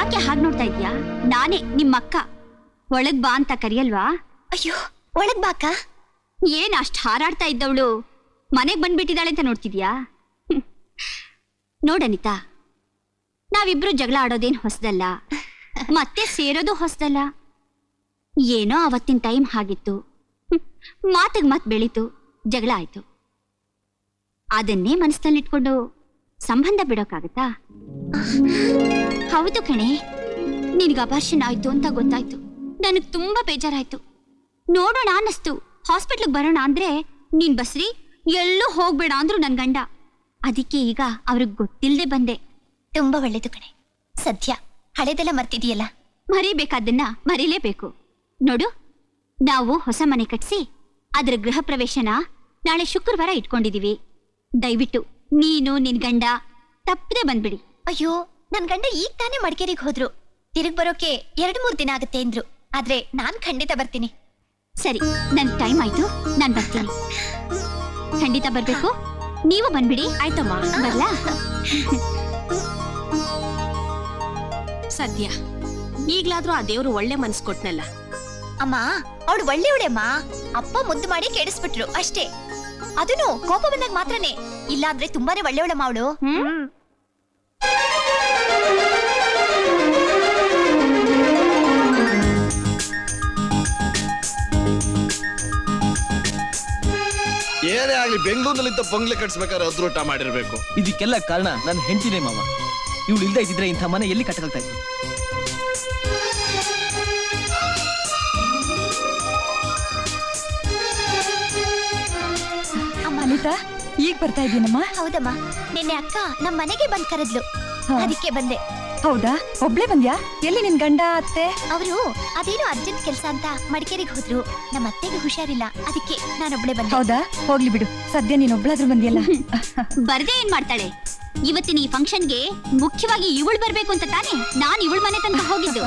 ಯಾಕೆ ಹಾಗೆ ನೋಡ್ತಾ ಇದ್ಯಾ ನಾನೇ ನಿಮ್ಮಕ್ಕ ಒಳಗ್ ಬಾ ಅಂತ ಕರಿಯಲ್ವಾ? ಅಯ್ಯೋ ಒಳಗ್ ಬಾಕ ಏನ್ ಅಷ್ಟ್ ಹಾರಾಡ್ತಾ ಇದ್ದವಳು? ಮನೆಗ್ ಬಂದ್ಬಿಟ್ಟಿದ್ದಾಳೆ ಅಂತ ನೋಡ್ತಿದ್ಯಾ. ನೋಡನಿತಾ ನಾವಿಬ್ರು ಜಗಳ ಆಡೋದೇನ್ ಹೊಸದಲ್ಲ. ಮತ್ತೆ ಸೇರೋದು ಹೊಸದಲ್ಲ. ಏನೋ ಅವತ್ತಿನ ಟೈಮ್ ಹಾಗಿತ್ತು. ಮಾತಿಗೆ ಮಾತಿಗ್ ಮಾತ್ ಬೆಳೀತು. ಜಗಳ ಆಯ್ತು. ಅದನ್ನೇ ಮನಸ್ಸಲ್ಲಿಟ್ಕೊಂಡು ಸಂಬಂಧ ಬಿಡೋಕ್ಕಾಗತ್ತಾ? ಹೌದು ಕಣೆ. ನಿನಗೆ ಅಪರ್ಷನ್ ಆಯ್ತು ಅಂತ ಗೊತ್ತಾಯ್ತು. ನನಗೆ ತುಂಬಾ ಬೇಜಾರಾಯ್ತು. ನೋಡೋಣ ಅನ್ನಿಸ್ತು. ಹಾಸ್ಪಿಟ್ಲಿಗೆ ಬರೋಣ ಅಂದ್ರೆ ನೀನ್ ಬಸ್ರಿ ಎಲ್ಲೂ ಹೋಗ್ಬೇಡ ಅಂದ್ರು ನನ್ ಗಂಡ. ಅದಕ್ಕೆ ಈಗ ಅವ್ರಿಗೆ ಗೊತ್ತಿಲ್ಲದೆ ಬಂದೆ. ತುಂಬಾ ಒಳ್ಳೇದು ಕಣೆ. ಸದ್ಯ ಹಳೇದೆಲ್ಲ ಮರ್ತಿದೀಯಲ್ಲ? ಮರಿಬೇಕಾದನ್ನ ಮರಿಲೇಬೇಕು. ನೋಡು ನಾವು ಹೊಸ ಮನೆ ಕಟ್ಸಿ ಅದ್ರ ಗೃಹ ಪ್ರವೇಶನ ನಾಳೆ ಶುಕ್ರವಾರ ಇಟ್ಕೊಂಡಿದೀವಿ. ದಯವಿಟ್ಟು ನೀನು ನಿನ್ ಗಂಡ ತಪ್ಪದೆ ಬಂದ್ಬಿಡಿ. ಅಯ್ಯೋ ನನ್ ಗಂಡ ಈಗ ತಾನೇ ಮಡಿಕೇರಿಗೆ ಹೋದ್ರು. ತಿರುಗ್ ಬರೋಕೆ ಎರಡ್ ಮೂರ್ ದಿನ ಆಗುತ್ತೆ ಅಂದ್ರು. ಆದ್ರೆ ನಾನ್ ಖಂಡಿತ ಬರ್ತೀನಿ. ಸರಿ ನನ್ ಟೈಮ್ ಆಯ್ತು. ನಾನ್ ಬರ್ತೀನಿ. ಖಂಡಿತ ಬರ್ಬೇಕು. ನೀವು ಬಂದ್ಬಿಡಿ. ಆಯ್ತಮ್ಮ. ಬರ್ಲಾ? ಸದ್ಯ. ಈಗ್ಲಾದ್ರೂ ಆ ದೇವ್ರು ಒಳ್ಳೆ ಮನ್ಸ್ ಕೊಟ್ನಲ್ಲ. ಅಮ್ಮ ಅವಳು ಒಳ್ಳೆಯವಳೆಮ್ಮ. ಅಪ್ಪ ಮುದ್ದು ಮಾಡಿ ಕೆಡಿಸ್ಬಿಟ್ರು ಅಷ್ಟೇ. ಅದನ್ನು ಕೋಪ ಬಂದಾಗ ಮಾತ್ರನೇ. ಇಲ್ಲಾಂದ್ರೆ ತುಂಬಾನೇ ಒಳ್ಳೆಯವಳಮ್ಮ ಅವಳು. ಏನೇ ಆಗ್ಲಿ ಬೆಂಗಳೂರಿನಲ್ಲಿದ್ದ ಬಂಗ್ಲೆ ಕಟ್ಸ್ಬೇಕಾದ್ರೆ ಅದ್ರೂಟ ಮಾಡಿರ್ಬೇಕು. ಇದಕ್ಕೆಲ್ಲ ಕಾರಣ ನನ್ನ ಹೆಂಡತಿನೇ ಮಾವ. ಇವಳು ಇಲ್ದೇ ಇದ್ದಿದ್ರೆ ಇಂಥ ಮನೆ ಎಲ್ಲಿ ಕಟ್ಟಕಲ್ತಾ ಇತ್ತು ಅನಿತಾ ಈಗ ಬರ್ತಾ ಇದೀನಮ್ಮ? ಹೌದಮ್ಮ. ನಿನ್ನೆ ಅಕ್ಕ ನಮ್ ಮನೆಗೆ ಬಂದ್ ಕರೆದ್ಲು. ಹಾ. ಅದಕ್ಕೆ ಬಂದೆ. ಹೌದಾ? ಒಬ್ಳೆ ಬಂದ್ಯಾ? ಎಲ್ಲಿ ನಿನ್ ಗಂಡ ಅತ್ತೆ? ಅವರು ಅದೇನೋ ಅರ್ಜೆಂಟ್ ಕೆಲಸ ಅಂತ ಮಡಿಕೇರಿಗೆ ಹೋದ್ರು. ನಮ್ಮ ಅತ್ತೆಗೆ ಹುಷಾರಿಲ್ಲ. ಅದಕ್ಕೆ ನಾನೊಬ್ಳೆ ಬಂದೆ. ಹೌದಾ? ಹೋಗ್ಲಿ ಬಿಡು. ಸದ್ಯ ನೀನ್ ಒಬ್ಳಾದ್ರೂ ಬಂದಿಯಲ್ಲ ಬರ್ದೇ ಏನ್ ಮಾಡ್ತಾಳೆ? ಇವತ್ತಿನ ಈ ಫಂಕ್ಷನ್ಗೆ ಮುಖ್ಯವಾಗಿ ಇವಳು ಬರ್ಬೇಕು ಅಂತ ತಾನೇ ನಾನ್ ಇವಳ ಮನೆ ತನಕ ಹೋಗಿದ್ದು.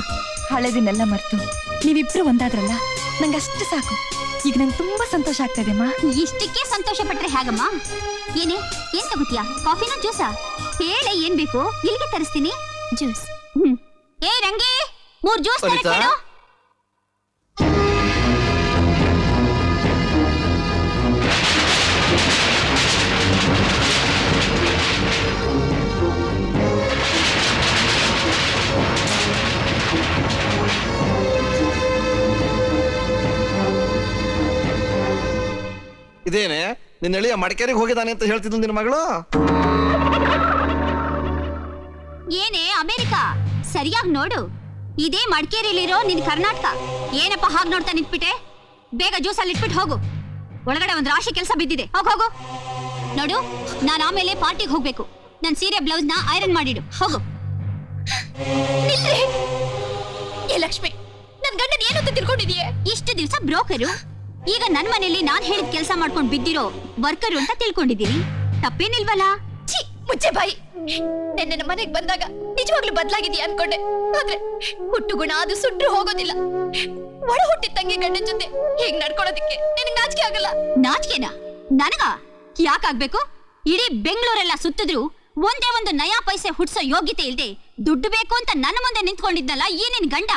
ಹಳೆದಿನೆಲ್ಲ ಮರ್ತು. ನೀವಿಬ್ರು ಒಂದಾದ್ರಲ್ಲ? ನಂಗೆ ಅಷ್ಟು ಸಾಕು. ಈಗ ನಂಗೆ ತುಂಬಾ ಸಂತೋಷ ಆಗ್ತಾ ಇದೆಮ್ಮ ಇಷ್ಟಕ್ಕೆ ಸಂತೋಷ ಪಟ್ರೆ ಹೇಗಮ್ಮ? ಏನೇ ಏನ್ ತಗೋತೀಯಾ? ಕಾಫಿನ ಜ್ಯೂಸಾ? ಹೇಳ ಏನ್ ಬೇಕು? ಇಲ್ಲಿಗೆ ತರಿಸ್ತೀನಿ. ಜ್ಯೂಸ್. ಹ್ಮ್. ಏ ರಂಗಿ! ಮೂರ್ ಜ್ಯೂಸ್ ತರಕ್ಕೆ? ಹೇಳು. ನಿನ್ನ ಎಳೆಯ ಮಡಿಕೇರಿಗೆ ಹೋಗಿದ್ದಾನೆ ಅಂತ ಹೇಳ್ತಿದ್ಲು ನಿನ್ನ ಮಗಳು? ಏನೇ, ಅಮೆರಿಕ? ಸರಿಯಾಗಿ ನೋಡು. ಇದೇ ಮಡಿಕೇರಿಲಿರೋ ನಿನ್ ಕರ್ನಾಟಕ. ಏನಪ್ಪ ಹಾಗೆ ನೋಡ್ತಾ ನಿಂತ್ಬಿಟ್ಟೆ? ಬೇಗ ಜ್ಯೂಸಲ್ಲಿ ಇಟ್ಬಿಟ್ಟು ಹೋಗು. ಒಳಗಡೆ ಒಂದು ರಾಶಿ ಕೆಲಸ ಬಿದ್ದಿದೆ. ಹೋಗ್, ಹೋಗು. ನೋಡು, ನಾನು ಆಮೇಲೆ ಪಾರ್ಟಿಗೆ ಹೋಗ್ಬೇಕು. ನನ್ನ ಸೀರೆ, ಬ್ಲೌಸ್ನ ಐರನ್ ಮಾಡಿಡು. ಹೋಗು. ಲಕ್ಷ್ಮಿ ನನ್ನ ಗಂಡನ ಏನು ಅಂತ ತಿಳ್ಕೊಂಡಿದೀಯ? ಇಷ್ಟು ದಿವಸ ಬ್ರೋಕರು. ಈಗ ನನ್ ಮನೇಲಿ ನಾನ್ ಹೇಳಿದ ಕೆಲಸ ಮಾಡ್ಕೊಂಡು ಬಿದ್ದಿರೋ ವರ್ಕರ್ ಅಂತ ತಿಳ್ಕೊಂಡಿದ್ದೀನಿ. ತಪ್ಪೇನಿಲ್ವಲ್ಲ? ಛೀ, ಮುಚ್ಚೆ ಬಾಯಿ. ನೆನ್ನೆ ನಮ್ಮ ಮನೆಗ್ ಬಂದಾಗ ನಿಜವಾಗ್ಲೂ ಬದ್ಲಾಗಿದೀಯ ಅನ್ಕೊಂಡೆ. ಆದ್ರೆ ಹುಟ್ಟು ಗುಣ ಅದು ಸುಟ್ರು ಹೋಗೋದಿಲ್ಲ. ಒಳ ಹುಟ್ಟಿದ ತಂಗಿ ಗಂಡನ ಜೊತೆ ಹೇಗ್ ನಡ್ಕೊಳ್ಳೋದಕ್ಕೆ ನಿನಗ್ ನಾಚಿಕೆ ಆಗಲ್ಲ? ನಾಚಿಕೆನಾ? ನನಗ? ಯಾಕಾಗ್ಬೇಕು ಇಡೀ ಬೆಂಗಳೂರೆಲ್ಲ ಸುತ್ತಿದ್ರು ಒಂದೇ ಒಂದು ನಯಾ ಪೈಸೆ ಹುಟ್ಸೋ ಯೋಗ್ಯತೆ ಇಲ್ದೆ ದುಡ್ಡು ಬೇಕು ಅಂತ ನನ್ನ ಮುಂದೆ ನಿಂತ್ಕೊಂಡಿದ್ನಲ್ಲ ಏನೇನ್ ಗಂಡ?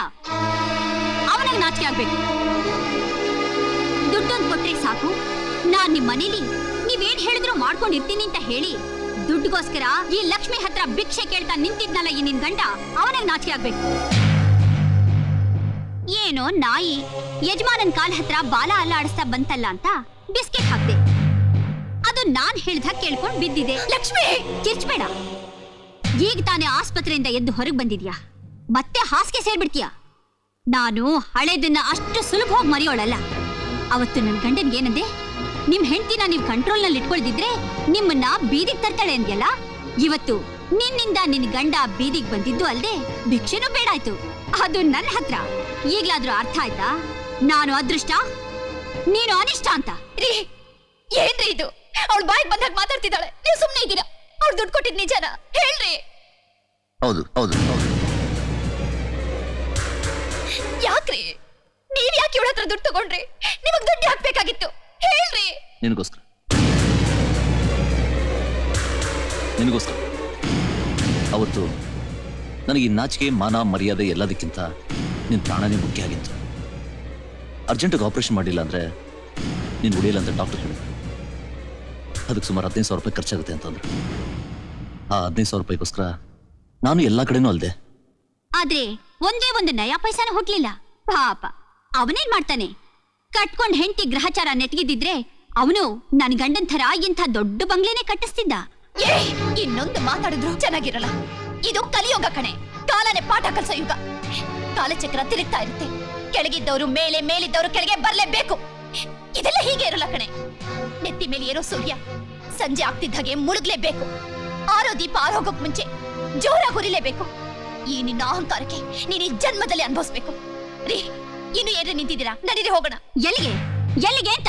ಅವನಿಗೆ ನಾಚಿಕೆ ಆಗ್ಬೇಕು. ಕೊಟ್ರೆ ಸಾಕು. ನಾನ್ ನಿಮ್ ಮನೇಲಿ. ನೀವೇನ್ ಹೇಳಿದ್ರು ಮಾಡ್ಕೊಂಡಿರ್ತೀನಿ ಅಂತ ಹೇಳಿ. ದುಡ್ಡುಗೋಸ್ಕರ ಈ ಲಕ್ಷ್ಮಿ ಹತ್ರ ಭಿಕ್ಷೆ ಕೇಳ್ತಾ ನಿಂತಿದ್ನಲ್ಲ ಈ ನಿನ್ ಗಂಡ? ಅವನಿಗೆ ನಾಚಿಕೆ ಆಗ್ಬೇಕು. ಏನೋ ನಾಯಿ. ಯಜಮಾನನ್ ಕಾಲ್ ಹತ್ರ ಬಾಲ ಅಲ್ಲಾಡಿಸ್ತಾ ಬಂತಲ್ಲ ಅಂತ ಬಿಸ್ಕೆಟ್ ಹಾಕ್ದೆ. ಅದು ನಾನ್ ಹೇಳ್ದ ಕೇಳ್ಕೊಂಡ್ ಬಿದ್ದಿದೆ. ಲಕ್ಷ್ಮಿ! ಕಿರ್ಚ್ಬೇಡ. ಈಗ ತಾನೇ ಆಸ್ಪತ್ರೆಯಿಂದ ಎದ್ದು ಹೊರಗೆ ಬಂದಿದ್ಯಾ? ಮತ್ತೆ ಹಾಸಿಗೆ ಸೇರ್ಬಿಡ್ತೀಯ? ನಾನು ಹಳೇದನ್ನ ಅಷ್ಟು ಸುಲಭವಾಗಿ ಮರೆಯೋಳಲ್ಲ. ಅವತ್ತು ನನ್ನ ಗಂಡನ್ ಏನಂದೆ? ನಿಮ್ ಹೆಂಡತಿನ ನೀವು ಕಂಟ್ರೋಲ್ನಲ್ಲಿ ಇಟ್ಕೊಳ್ದಿದ್ರೆ ನಿಮ್ಮನ್ನ ಬೀದಿಗೆ ತರ್ತಾಳೆ ಅಂದ್ಯಲ್ಲ? ಇವತ್ತು ನಿನ್ನಿಂದ ನಿನ್ ಗಂಡ ಬೀದಿಗೆ ಬಂದಿದ್ದು ಅಲ್ದೆ ಭಿಕ್ಷೆನೂ ಬೇಡಾಯ್ತು ಅದು ನನ್ನ ಹತ್ರ. ಈಗ್ಲಾದ್ರೂ ಅರ್ಥ ಆಯ್ತಾ? ನಾನು ಅದೃಷ್ಟ? ನೀನು ಅನಿಷ್ಟ ಅಂತ? ರೀ ಏನ್ರಿ ಇದು? ಅವಳು ಬಾಯಿಗೆ ಬಂದಾಗ ಮಾತಾಡ್ತಿದ್ದಾಳೆ. ನೀವು ಸುಮ್ನೆ ಇದ್ದೀರಾ? ಅವ್ಳು ದುಡ್ಡು ಕೊಟ್ಟಿದ್ ನಿಜನ? ಹೇಳ್ರಿ. ಹೌದು ಹೌದು ಹೌದು. ಯಾಕ್ರಿ? ಹತ್ರ ದುಡ್ಡು ತಗೊಂಡ್ರಿ ನಿಮಗ್ ದುಡ್ಡು ಹಾಕ್ಬೇಕಾಗಿತ್ತು. ಹೇಳ್ರಿ. ನಿನಗೋಸ್ಕರ. ನಿನಗೋಸ್ಕರ. ಅವತ್ತು ನನಗೆ ನಾಚಿಕೆ ಮಾನ ಮರ್ಯಾದೆ ಎಲ್ಲದಕ್ಕಿಂತ ನಿನ್ ಪ್ರಾಣನೇ ಮುಖ್ಯ ಆಗಿತ್ತು. ಅರ್ಜೆಂಟಿಗೆ ಆಪರೇಷನ್ ಮಾಡಿಲ್ಲ ಅಂದ್ರೆ ನೀನು ಉಳಿಯಲ್ಲ ಅಂತ ಡಾಕ್ಟರ್ ಹೇಳಿದ್ರು. ಅದಕ್ಕೆ ಸುಮಾರು ಹದಿನೈದು ಸಾವಿರ ರೂಪಾಯಿ ಖರ್ಚಾಗುತ್ತೆ ಅಂತಂದ್ರು. ಆ ಹದಿನೈದು ಸಾವಿರ ರೂಪಾಯಿಗೋಸ್ಕರ ನಾನು ಎಲ್ಲ ಕಡೆನೂ ಅಲ್ದೆ. ಆದ್ರೆ ಒಂದೇ ಒಂದು ನಯಾ ಪೈಸಾನು ಹುಟ್ಟಲಿಲ್ಲ ಪಾಪ. ಅವನೇನ್ ಮಾಡ್ತಾನೆ? ಕಟ್ಕೊಂಡ್ ಹೆಂಡತಿ ಗ್ರಹಚಾರ ನೆಟ್ಗಿದ್ದಿದ್ರೆ ಅವನು ನನ್ ಗಂಡನ್ ಥರ ಇಂಥ ದೊಡ್ಡ ಬಂಗ್ಲೆನೆ ಕಟ್ಟಿಸ್ತಿದ್ದ. ಇನ್ನೊಂದು ಮಾತಾಡಿದ್ರು ಚೆನ್ನಾಗಿರಲ್ಲ. ಇದು ಕಲಿಯೋಗ ಕಣೆ. ಕಾಲನೆ ಪಾಠ ಕಲ್ಸೋ ಯುಗ ಕಾಲಚಕ್ರ ತಿರುಗ್ತಾ ಇರುತ್ತೆ. ಕೆಳಗಿದ್ದವರು ಮೇಲೆ ಮೇಲಿದ್ದವರು ಕೆಳಗೆ ಬರ್ಲೇಬೇಕು. ಇದೆಲ್ಲ ಹೀಗೆ ಇರಲ್ಲ ಕಣೆ. ನೆತ್ತಿ ಮೇಲೆ ಏರೋ ಸೂರ್ಯ. ಸಂಜೆ ಆಗ್ತಿದ್ದ ಹಾಗೆ ಮುಳುಗ್ಲೇಬೇಕು. ಆರೋ ದೀಪ ಆರೋಗಕ್ ಮುಂಚೆ ಜೋರಾಗಿ ಹುರಿಲೇಬೇಕು. ಈ ನಿನ್ನ ಅಹಂಕಾರಕ್ಕೆ ನೀನ್ ಈ ಜನ್ಮದಲ್ಲಿ ಅನುಭವಿಸ್ಬೇಕು. ರೀ ಇನ್ನು ಏನ್ರಿ ನಿಂತಿದ್ದೀರಾ? ನಡೀರಿ ಹೋಗೋಣ. ಎಲ್ಲಿಗೆ? ಎಲ್ಲಿಗೆ ಅಂತ?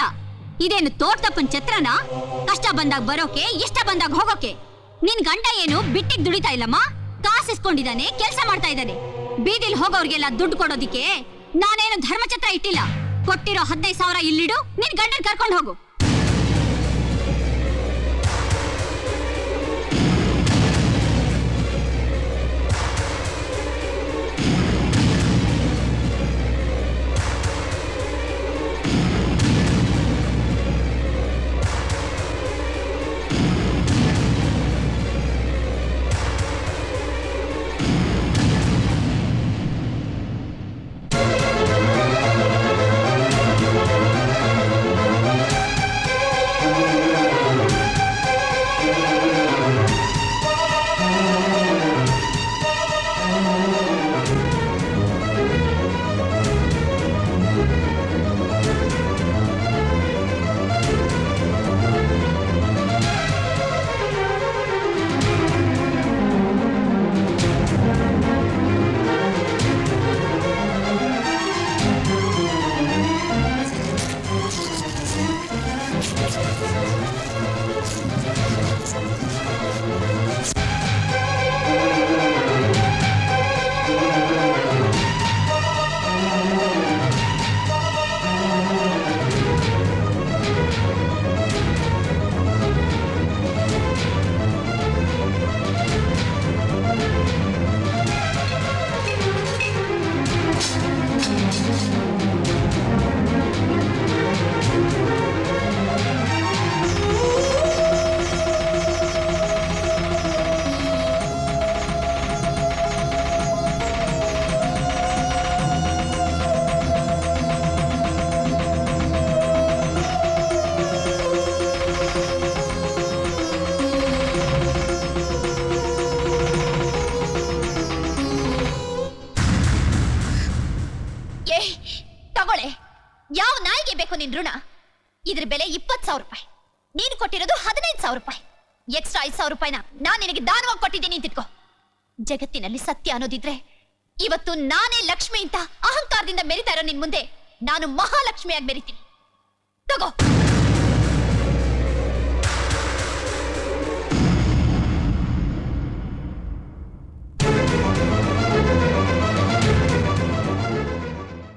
ಇದೇನು ತೋರ್ತಪ್ಪನ್ ಛತ್ರನ? ಕಷ್ಟ ಬಂದಾಗ ಬರೋಕೆ, ಇಷ್ಟ ಬಂದಾಗ ಹೋಗೋಕೆ. ನಿನ್ ಗಂಡ ಏನು ಬಿಟ್ಟಿಗೆ ದುಡಿತಾ ಇಲ್ಲಮ್ಮ? ಕಾಸು ಇಸ್ಕೊಂಡಿದ್ದಾನೆ ಕೆಲಸ ಮಾಡ್ತಾ ಇದ್ದಾನೆ. ಬೀದಿಲ್ ಹೋಗೋರ್ಗೆಲ್ಲ ದುಡ್ಡು ಕೊಡೋದಿಕ್ಕೆ ನಾನೇನು ಧರ್ಮಛತ್ರ ಇಟ್ಟಿಲ್ಲ. ಕೊಟ್ಟಿರೋ ಹದಿನೈದು ಸಾವಿರ ಇಲ್ಲಿಡು, ನಿನ್ ಗಂಡನ್ ಕರ್ಕೊಂಡು ಹೋಗು. ಏ, ತಗೊಳ್ಳೆ. ಯಾವ ನಾಯಿಗೆ ಬೇಕು ನಿನ್ ಋಣ? ಇದ್ರ ಬೆಲೆ ಇಪ್ಪತ್ ಸಾವಿರ ರೂಪಾಯಿ. ನೀನು ಕೊಟ್ಟಿರೋದು ಹದಿನೈದು ಸಾವಿರ ರೂಪಾಯಿ. ಎಕ್ಸ್ಟ್ರಾ ಐದು ಸಾವಿರ ರೂಪಾಯಿನ ನಾನ್ ನಿನಗೆ ದಾನವಾಗಿ ಕೊಟ್ಟಿದ್ದೀನಿ ಅಂತಿಟ್ಕೋ. ಜಗತ್ತಿನಲ್ಲಿ ಸತ್ಯ ಅನ್ನೋದಿದ್ರೆ ಇವತ್ತು ನಾನೇ ಲಕ್ಷ್ಮಿ ಅಂತ ಅಹಂಕಾರದಿಂದ ಮೆರಿತಾ ಇರೋ ನಿನ್ ಮುಂದೆ ನಾನು ಮಹಾಲಕ್ಷ್ಮಿಯಾಗಿ ಮೆರಿತೀನಿ. ತಗೋ.